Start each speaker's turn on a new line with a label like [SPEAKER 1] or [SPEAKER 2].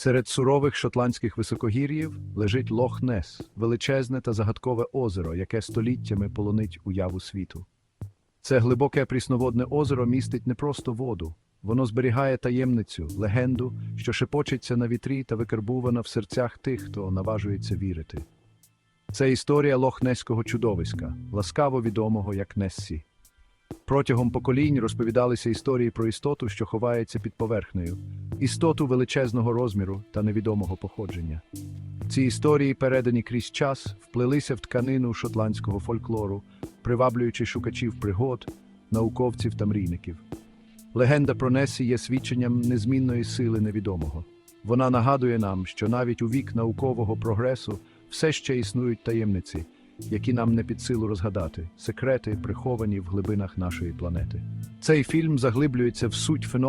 [SPEAKER 1] Серед сурових шотландських високогір'їв лежить Лох-Нес, величезне та загадкове озеро, яке століттями полонить уяву світу. Це глибоке прісноводне озеро містить не просто воду, воно зберігає таємницю, легенду, що шепочеться на вітрі та викарбувана в серцях тих, хто наважується вірити. Це історія лохнеського чудовиська, ласкаво відомого як Нессі. Протягом поколінь розповідалися історії про істоту, що ховається під поверхнею, істоту величезного розміру та невідомого походження. Ці історії, передані крізь час, вплилися в тканину шотландського фольклору, приваблюючи шукачів пригод, науковців та мрійників. Легенда про Несі є свідченням незмінної сили невідомого. Вона нагадує нам, що навіть у вік наукового прогресу все ще існують таємниці, які нам не під силу розгадати, секрети, приховані в глибинах нашої планети. Цей фільм заглиблюється в суть феномену.